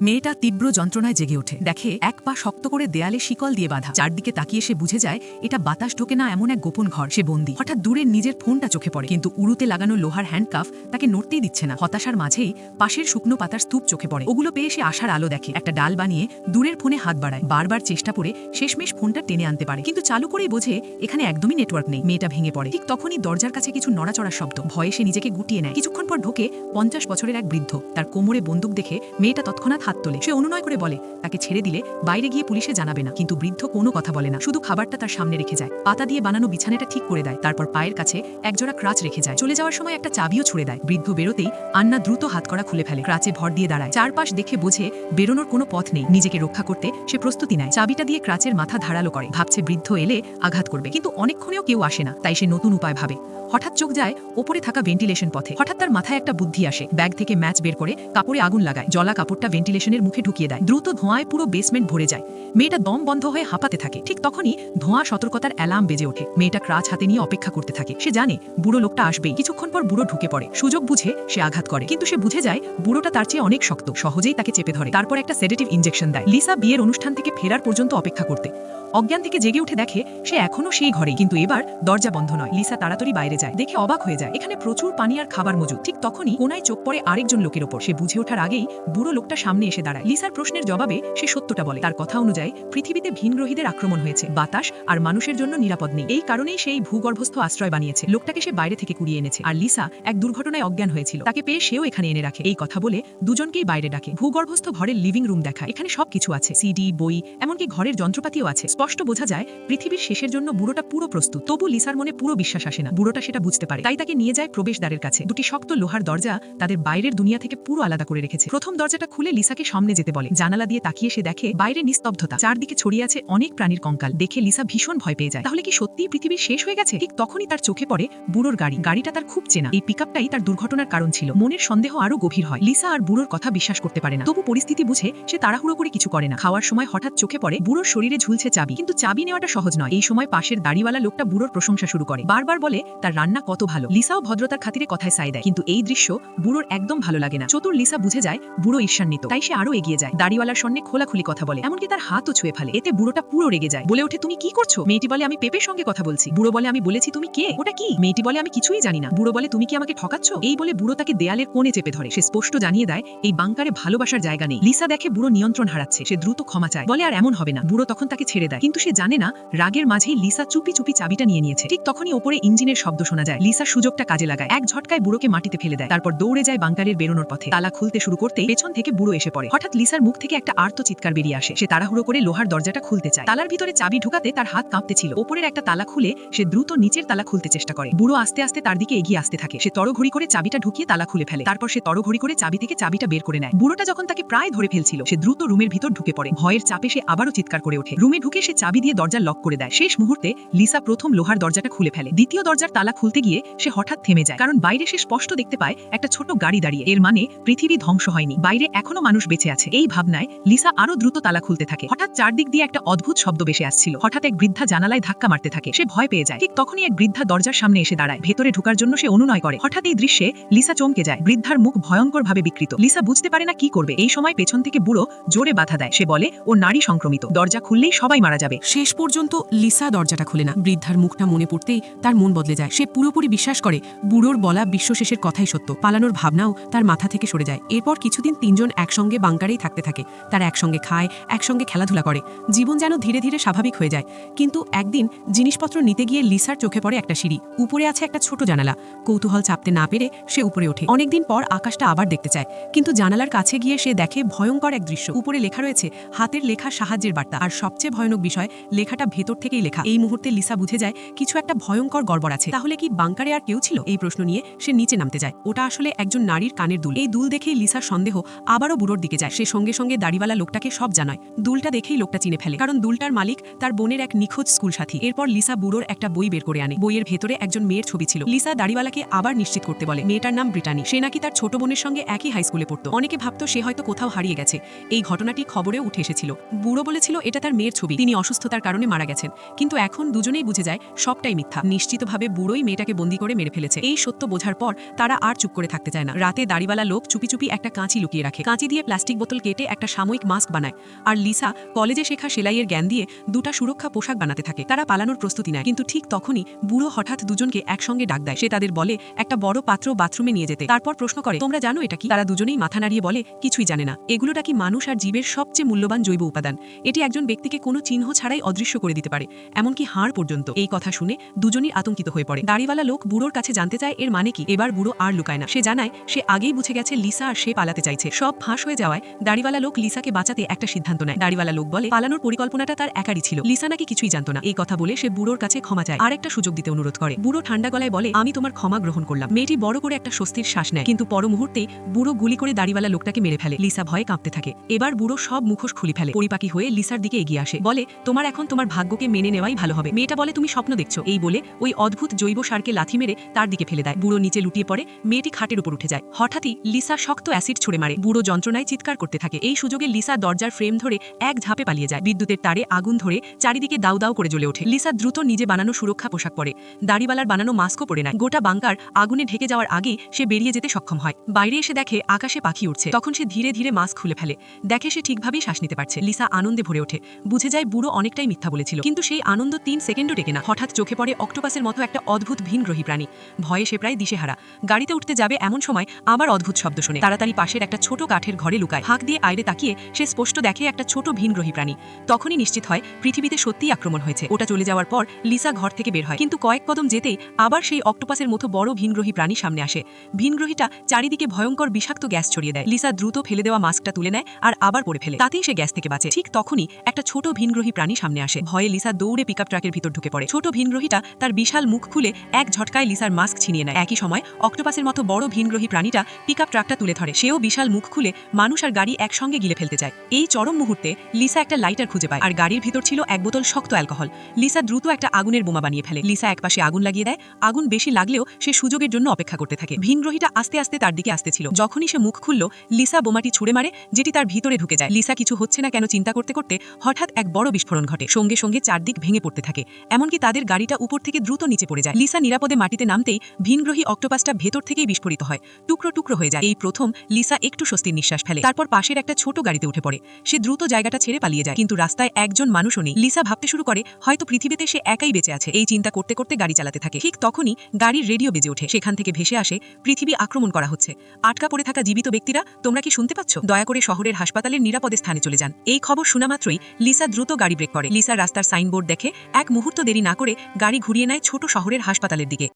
মেয়েটা তীব্র যন্ত্রণায় জেগে ওঠে। দেখে এক পা শক্ত করে দেয়ালে শিকল দিয়ে বাঁধা। চারদিকে তাকিয়ে সে বুঝে যায়, এটা বাতাস ঢোকে না এমন এক গোপন ঘর। সে বন্দি। হঠাৎ দূরের নিজের ফোনটা চোখে পড়ে। কিন্তু উড়ুতে লাগানো লোহার হ্যান্ডকাফ তাকে নড়তেই দিচ্ছে না। হতাশার মাঝেই পাশের শুকনো পাতার স্তূপ চোখে পড়ে। ওগুলো পেয়ে সে আশার আলো দেখে। একটা ডাল বানিয়ে দূরের ফোনে হাত বাড়ায়। বারবার চেষ্টা করে শেষমেশ ফোনটা টেনে আনতে পারে। কিন্তু চালু করেই বোঝে এখানে একদমই নেটওয়ার্ক নেই। মেয়েটা ভেঙে পড়ে। ঠিক তখনই দরজার কাছে কিছু নড়াচড়ার শব্দ। ভয়ে সে নিজেকে গুটিয়ে নেয়। কিছুক্ষণ পর ঢোকে পঞ্চাশ বছরের এক বৃদ্ধ। তার কোমরে বন্দুক দেখে মেয়েটা তৎক্ষণাৎ হাত তোলে। সে অনুনয় করে বলে, তাকে ছেড়ে দিলে বাইরে গিয়ে পুলিশে জানাবে না। কিন্তু বৃদ্ধ কোনো কথা বলে না। শুধু খাবারটা তার সামনে রেখে যায়। পাতা দিয়ে বানানো বিছানাটা ঠিক করে দেয়। তারপর পায়ের কাছে একজোড়া ক্রাচ রেখে যায়। চলে যাওয়ার সময় একটা চাবিও ছুড়ে দেয়। বৃদ্ধ বেরোতেই আন্না দ্রুত হাতকড়া খুলে ফেলে। ক্রাচে ভর দিয়ে দাঁড়ায়। চারপাশ দেখে বোঝে বেরোনোর কোনো পথ নেই। নিজেকে রক্ষা করতে সে প্রস্তুতি নেয়। চাবিটা দিয়ে ক্রাচের মাথা ধারালো করে। ভাবছে বৃদ্ধ এলে আঘাত করবে। কিন্তু অনেকক্ষণেও কেউ আসে না। তাই সে নতুন উপায় ভাবে। হঠাৎ চোখ যায় ওপরে থাকা ভেন্টিলেশন পথে। হঠাৎ তার মাথায় একটা বুদ্ধি আসে। ব্যাগ থেকে ম্যাচ বের করে কাপড়ে আগুন লাগায়। জলা কাপড়টা ভেন্টিলেশনের মুখে ঢুকিয়ে দেয়। দ্রুত ধোঁয়ায় পুরো বেসমেন্ট ভরে যায়। মেয়েটা দম বন্ধ হয়ে হাঁপাতে থাকে। ঠিক তখনই ধোঁয়া সতর্কতার অ্যালার্ম বেজে ওঠে। মেয়েটা ক্রাচ হাতে নিয়ে অপেক্ষা করতে থাকে। সে জানে বুড়ো লোকটা আসবেই। কিছুক্ষণ পর বুড়ো ঢুকে পড়ে। সুযোগ বুঝে সে আঘাত করে। কিন্তু সে বুঝে যায় বুড়োটা তার চেয়ে অনেক শক্ত। সহজেই তাকে চেপে ধরে। তারপর একটা সেডেটিভ ইনজেকশন দেয়। লিসা বিয়ের অনুষ্ঠান থেকে ফেরার পর্যন্ত অপেক্ষা করতে। অজ্ঞান থেকে জেগে উঠে দেখে সে এখনও সেই ঘরে কিন্তু এবার দরজা বন্ধ নয়। লিসা তাড়াতাড়ি বাইরে যায়। দেখে অবাক হয়ে যায়। এখানে প্রচুর পানি আর খাবার মজুদ। ঠিক তখনই কোনায় চোখ পড়ে আরেকজন লোকের ওপর। সে বুঝে ওঠার আগেই বুড়ো লোকটা সামনে এসে দাঁড়ায়। লিসার প্রশ্নের জবাবে সে সত্যটা বলে। তার কথা অনুযায়ী পৃথিবীতে ভিনগ্রহীদের আক্রমণ হয়েছে। বাতাস আর মানুষের জন্য নিরাপদ নেই। এই কারণেই সেই ভূগর্ভস্থ আশ্রয় বানিয়েছে। লোকটাকে সে বাইরে থেকে কুড়িয়ে এনেছে। আর লিসা এক দুর্ঘটনায় অজ্ঞান হয়েছিল। তাকে পেয়ে সেও এখানে এনে রাখে। এই কথা বলে দুজনকেই বাইরে ডাকে। ভূগর্ভস্থ ঘরের লিভিং রুম দেখায়। এখানে সবকিছু আছে। সিডি, বই, এমনকি ঘরের যন্ত্রপাতিও আছে। স্পষ্ট বোঝা যায়, পৃথিবীর শেষের জন্য বুড়োটা পুরো প্রস্তুত। তবু লিসার মনে পুরো বিশ্বাস আসে না। বুড়োটা সেটা বুঝতে পারে। তাই তাকে নিয়ে যায় প্রবেশদ্বারের কাছে। দুটি শক্ত লোহার দরজা তাদের বাইরের দুনিয়া থেকে পুরো আলাদা করে রেখেছে। প্রথম দরজাটা খুলে লিসাকে সামনে যেতে বলে। জানালা দিয়ে তাকিয়ে সে দেখে বাইরে নিস্তব্ধতা। চারদিকে ছড়িয়ে আছে অনেক প্রাণীর কঙ্কাল। দেখে লিসা ভীষণ ভয় পেয়ে যায়। তাহলে কি সত্যিই পৃথিবী শেষ হয়ে গেছে? ঠিক তখনই তার চোখে পড়ে বুড়োর গাড়ি। গাড়িটা তার খুব চেনা। এই পিকআপটাই তার দুর্ঘটনার কারণ ছিল। মনের সন্দেহ আরও গভীর হয়। লিসা আর বুড়োর কথা বিশ্বাস করতে পারে না। তবু পরিস্থিতি বুঝে সে তাড়াহুড়ো করে কিছু করে না। খাওয়ার সময় হঠাৎ চোখে পড়ে বুড়োর শরীরে ঝুলছে চাবি। কিন্তু চাবি নেওয়াটা সহজ নয়। এই সময় পাশের দাড়িওয়ালা লোকটা বুড়োর প্রশংসা শুরু করে। বারবার বলে, তার রান্না কত ভালো। লিসাও ভদ্রতার খাতিরে কথায় সাই দেয়। কিন্তু এই দৃশ্য বুড়োর একদম ভালো লাগে না। চতুর লিসা বুঝে যায়, বুড়ো ঈর্ষান্বিত। তাই সে আরও এগিয়ে যায়। দাড়িওয়ালার সঙ্গে খোলাখুলি কথা বলে। এমনকি তার হাতও ছুঁয়ে ফেলে। এতে বুড়োটা পুরো রেগে যায়। বলে ওঠে, তুমি কি করছ? মেয়েটি বলে, আমি পেপের সঙ্গে কথা বলছি। বুড়ো বলে, আমি বলেছি তুমি কে? ওটা কি? মেয়েটি বলে, আমি কিছুই জানি না। বুড়ো বলে, তুমি কি আমাকে ঠকাচ্ছ? এই বলে বুড়ো তাকে দেয়ালের কোণে চেপে ধরে। সে স্পষ্ট জানিয়ে দেয়, এই বাংকারে ভালোবাসার জায়গা নেই। লিসা দেখে বুড়ো নিয়ন্ত্রণ হারাচ্ছে। সে দ্রুত ক্ষমা চায়। বলে, আর এমন হবে না। বুড়ো তখন তাকে ছেড়ে দেয়। কিন্তু সে জানে না, রাগের মাঝেই লিসা চুপি চুপি চাবিটা নিয়ে নিয়েছে। ঠিক তখনই ওপরে ইঞ্জিনের শব্দ শোনা যায়। লিসা সুযোগটা কাজে লাগায়। এক ঝটকায় বুড়োকে মাটিতে ফেলে দেয়। তারপর দৌড়ে যায় বাংকারের বেরোনোর পথে। তালা খুলতে শুরু করতেই পেছন থেকে বুড়ো এসে পড়ে। হঠাৎ লিসার মুখ থেকে একটা আর্ত চিৎকার বেরিয়ে আসে। সে তাড়াহুড়ো করে লোহার দরজাটা খুলতে চায়। তালার ভিতরে চাবি ঢুকাতে তার হাত কাঁপতে ছিল ওপরের একটা তালা খুলে সে দ্রুত নিচের তালা খুলতে চেষ্টা করে। বুড়ো আস্তে আস্তে তার দিকে এগিয়ে আসতে থাকে। সে তড়ঘড়ি করে চাবিটা ঢুকিয়ে তালা খুলে ফেলে। তারপর সে তড়ঘড়ি করে চাবি থেকে চাবিটা বের করে নেয়। বুড়োটা যখন তাকে প্রায় ধরে ফেলছিল, সে দ্রুত রুমের ভিতর ঢুকে পড়ে। ভয়ের চাপে সে আবারও চিৎকার করে ওঠে। রুমে ঢুকে সে চাবি দিয়ে দরজা লক করে দেয়। শেষ মুহূর্তে লিসা প্রথম লোহার দরজাটা খুলে ফেলে। দ্বিতীয় দরজার তালা খুলতে গিয়ে সে হঠাৎ থেমে যায়। কারণ বাইরে সে স্পষ্ট দেখতে পায় একটা ছোট গাড়ি দাঁড়িয়ে। এর মানে পৃথিবী ধ্বংস হয়নি। বাইরে এখনও মানুষ বেঁচে আছে। এই ভাবনায় লিসা আরও দ্রুত তালা খুলতে থাকে। হঠাৎ চারদিক দিয়ে একটা অদ্ভুত শব্দ বেশে আসছিল। হঠাৎ এক বৃদ্ধা জানালায় ধাক্কা মারতে থাকে। সে ভয় পেয়ে যায়। ঠিক তখনই এক বৃদ্ধা দরজার সামনে এসে দাঁড়ায়। ভেতরে ঢুকার জন্য সে অনুনয় করে। হঠাৎ এই দৃশ্যে লিসা চমকে যায়। বৃদ্ধার মুখ ভয়ঙ্কর ভাবে বিকৃত। লিসা বুঝতে পারে না কি করবে। এই সময় পেছন থেকে বুড়ো জোরে বাধা দেয়। সে বলে, ও নারী সংক্রমিত। দরজা খুললেই সবাই মারা যাবে। শেষ পর্যন্ত লিসা দরজাটা খুলে না। বৃদ্ধার মুখটা মনে পড়তেই তার মন বদলে যায়। সে পুরোপুরি বিশ্বাস করে, বুড়োর বলা বিশ্বশেষের কথাই সত্য। পালানোর ভাবনাও তার মাথা থেকে সরে যায়। এরপর কিছুদিন তিনজন একসঙ্গে বাংকারেই থাকতে থাকে। তারা একসঙ্গে খায়, একসঙ্গে খেলাধুলা করে। জীবন যেন ধীরে ধীরে স্বাভাবিক হয়ে যায়। কিন্তু একদিন জিনিসপত্র নিতে গিয়ে লিসার চোখে পড়ে একটা সিঁড়ি। উপরে আছে একটা ছোট জানালা। কৌতূহল চাপতে না পেরে সে উপরে ওঠে। অনেকদিন পর আকাশটা আবার দেখতে চায়। কিন্তু জানালার কাছে গিয়ে সে দেখে ভয়ঙ্কর এক দৃশ্য। উপরে লেখা রয়েছে, হাতের লেখা সাহায্যের বার্তা। আর সবচেয়ে ভয়ানক বিষয়, লেখাটা ভেতর থেকেই লেখা। এই মুহূর্তে লিসা বুঝে যায়, কিছু একটা ভয়ঙ্কর গড়বড় আছে। তাহলে কি বাংকারে আর কেউ ছিল? এই প্রশ্ন নিয়ে সে নিচে নামতে যায়। ওটা আসলে একজন নারীর কানের দুল। এই দুল দেখেই লিসার সন্দেহ আবারও বুড়োর দিকে যায়। সে সঙ্গে সঙ্গে দাড়িওয়ালা লোকটাকে সব জানায়। দুলটা দেখেই লোকটা চিনে ফেলে। কারণ দুলটার মালিক তার বোনের এক নিখোঁজ স্কুল সাথী এরপর লিসা বুড়োর একটা বই বের করে আনে। বইয়ের ভেতরে একজন মেয়ের ছবি ছিল। লিসা দাড়িওয়ালাকে আবার নিশ্চিত করতে বলে, মেয়েটার নাম ব্রিটানি। সে নাকি তার ছোট বোনের সঙ্গে একই হাই স্কুলে পড়তো। অনেকে ভাবতো সে হয়তো কোথাও হারিয়ে গেছে। এই ঘটনাটি খবরেও উঠে এসেছিল। বুড়ো বলেছিল, এটা তার মেয়ের ছবি। তিনি অসুস্থতার কারণে মারা গেছেন। কিন্তু এখন দুজনেই বুঝে যায়, সবটাই মিথ্যা। নিশ্চিতভাবে বুড়োই মেয়েটাকে বন্দি করে মেরে ফেলেছে। এই সত্য বোঝার পর তারা আর চুপ করে থাকতে চায় না। রাতে দাড়িওয়ালা লোক চুপি চুপি একটা কাঁচি লুকিয়ে রাখে। কাঁচি দিয়ে প্লাস্টিক বোতল কেটে একটা সাময়িক মাস্ক বানায়। আর লিসা কলেজে শেখা সেলাইয়ের জ্ঞান দিয়ে দুটা সুরক্ষা পোশাক বানাতে থাকে। তারা পালানোর প্রস্তুতি নেয়, কিন্তু ঠিক তখনই বুড়ো হঠাৎ দুজনকে একসঙ্গে ডাক দেয়। সে তাদের বলে, একটা বড় পাত্র বাথরুমে নিয়ে যেতে। তারপর প্রশ্ন করে, তোমরা জানো এটা কি? তারা দুজনেই মাথা নাড়িয়ে বলে, কিছুই জানে না। এগুলোটা কি মানুষ আর জীবের সবচেয়ে মূল্যবান জৈব উপাদান? এটি একজন ব্যক্তিকে কোনো চিহ্ন ছাড়াই অদৃশ্য করে দিতে পারে, এমনকি হাড় পর্যন্ত। এই কথা শুনে দুজনই আতঙ্কিত হয়ে পড়ে। দাড়িওয়ালা লোক বুড়োর কাছে জানতে চায়, এর মানে কি? এবার বুড়ো আর লুকায় না। সে জানায়, সে আগেই বুঝে গেছে লিসা আর সে পালাতে চাইছে। সব ফাঁস হয়ে যাওয়ায় দাড়িওয়ালা লোক লিসাকে বাঁচাতে একটা সিদ্ধান্ত নেয়। দাড়িওয়ালা লোক বলে, পালানোর পরিকল্পনাটা তার একারই ছিল। লিসা নাকি কিছুই জানতো না। এই কথা বলে সে বুড়োর কাছে ক্ষমা চায়। আর একটা সুযোগ দিতে অনুরোধ করে। বুড়ো ঠান্ডা গলায় বলে, আমি তোমার ক্ষমা গ্রহণ করলাম। মেয়েটি বড় করে একটা স্বস্তির শ্বাস নেয়। কিন্তু পর মুহূর্তে বুড়ো গুলি করে দাড়িওয়ালা লোকটাকে মেরে ফেলে। লিসা ভয়ে কাঁপতে থাকে। এবার বুড়ো সব মুখোশ খুলে ফেলে। পরিপাকি হয়ে লিসার দিকে এগিয়ে আসে। বলে, তোমার এখন তোমার ভাগ্যকে মেনে নেওয়াই ভালো হবে। মেয়েটা বলে, তুমি স্বপ্ন দেখছ। এই বলে ওই অদ্ভুত জৈব সারকে লাথি মেরে তার দিকে ফেলে দেয়। বুড়ো নিচে লুটিয়ে পড়ে। মেয়েটি খাটের উপর উঠে যায়। হঠাৎই লিসা শক্ত অ্যাসিড ছুড়ে মারে। বুড়ো যন্ত্রণায় চিৎকার করতে থাকে। এই সুযোগে লিসা দরজার ফ্রেম ধরে এক ঝাঁপে পালিয়ে যায়। বিদ্যুতের তারে আগুন ধরে চারিদিকে দাউ দাউ করে জ্বলে ওঠে। লিসা দ্রুত নিজে বানানো সুরক্ষা পোশাক পরে। দাড়িওয়ালার বানানো মাস্কও পরে নেয়। গোটা বাংকার আগুনে ঢেকে যাওয়ার আগেই সে বেরিয়ে যেতে সক্ষম হয়। বাইরে এসে দেখে আকাশে পাখি উঠছে তখন সে ধীরে ধীরে মাস্ক খুলে ফেলে। দেখে সে ঠিকভাবেই শ্বাস নিতে পারছে। লিসা আনন্দে ভরে ওঠে। বুঝে যায় বুড়ো অনেকটাই মিথ্যা বলেছিল। কিন্তু সেই আনন্দ তিন সেকেন্ডও টেকে না। হঠাৎ চোখে পড়ে অক্টোপাসের মতো একটা অদ্ভুত ভিন ভিনগ্রহী প্রাণী। ভয়ে সে প্রায় দিশেহারা। গাড়িতে উঠতে যাবে এমন সময় আবার অদ্ভুত শব্দ শুনে। তাড়াতাড়ি পাশের একটা ছোট কাঠের ঘরে লুকায়। হাঁক দিয়ে আইরে তাকিয়ে সে স্পষ্ট দেখে একটা ছোট ভিনগ্রহী প্রাণী। তখনই নিশ্চিত হয় পৃথিবীতে সত্যিই আক্রমণ হয়েছে। ওটা চলে যাওয়ার পর লিসা ঘর থেকে বের হয়। কিন্তু কয়েক কদম যেতেই আবার সেই অক্টোপাসের মতো বড় ভিনগ্রহী প্রাণী সামনে আসে। ভিনগ্রহীটা চারিদিকে ভয়ঙ্কর বিষাক্ত গ্যাস ছড়িয়ে দেয়। লিসা দ্রুত ফেলে দেওয়া মাস্কটা তুলে নেয় আর আবার পরে ফেলে। তাতেই সে গ্যাস থেকে বাঁচে। ঠিক তখনই একটা ছোট ভিনগ্রহী প্রাণী সামনে আসে। ভয়ে লিসা দৌড়ে পিকআপ ট্রাকের ভিতর ঢুকে পড়ে। ছোট ভিনগ্রহীটা তার বিশাল মুখ খুলে এক ঝটকায় লিসার মাস্ক ছিনিয়ে নেয়। একই সময় অক্টোপাসের মতো বড় ভিনগ্রহী প্রাণীটা পিকআপ ট্রাকটা তুলে ধরে। সেও বিশাল মুখ খুলে মানুষ আর গাড়ি একসঙ্গে গিলে ফেলতে যায়। এই চরম মুহূর্তে লিসা একটা লাইটার খুঁজে পায় আর গাড়ির ভিতর ছিল এক বোতল শক্ত অ্যালকোহল। লিসা দ্রুত একটা আগুনের বোমা বানিয়ে ফেলে। লিসা একপাশে আগুন লাগিয়ে দেয়। আগুন বেশি লাগলেও সে সুযোগের জন্য অপেক্ষা করতে থাকে। ভিনগ্রহীটা আস্তে আস্তে তার দিকে আসতেছিল যখনই সে মুখ খুলল, লিসা বোমাটি ছুড়ে মারে, যেটি তার ভিতরে ঢুকে যায়। লিসা কিছু হচ্ছে না কেন চিন্তা করতে করতে হঠাৎ এক বড় বিস্ফোরণ ঘটে। সঙ্গে সঙ্গে চারদিক ভেঙে পড়তে থাকে। এমনকি তাদের গাড়িটা উপর থেকে দ্রুত নিচে পড়ে যায়। লিসা নিরাপদে মাটিতে নামতেই ভিনগ্রহী অক্টোপাসটা ভেতর থেকেই বিস্ফোরিত হয়। টুকরো টুকরো হয়ে যায়। এই প্রথম লিসা একটু স্বস্তির নিঃশ্বাস ফেলে। তারপর পাশের একটা ছোট গাড়িতে উঠে পড়ে। সে দ্রুত জায়গাটা ছেড়ে পালিয়ে যায়। কিন্তু রাস্তায় একজন মানুষও নেই। লিসা ভাবতে শুরু করে, হয়তো পৃথিবীতে সে একাই বেঁচে আছে। এই চিন্তা করতে করতে গাড়ি চালাতে থাকে। ঠিক তখনই গাড়ির রেডিও বেজে ওঠে। সেখান থেকে ভেসে আসে, পৃথিবী আক্রমণ করা হচ্ছে। আটকা পড়ে থাকা জীবিত ব্যক্তিরা, তোমরা কি শুনতে পাচ্ছ? দয়া করে শহরের হাসপাতালের নিরাপদে স্থানে চলে যান। এই খবর শোনা মাত্রই লিসা দ্রুত গাড়ি ব্রেক করে। লিসা রাস্তার সাইনবোর্ড দেখে এক মুহূর্ত দেরি না করে গাড়ি ঘুরিয়ে নেয় ছোট শহরের হাসপাতালের দিকে।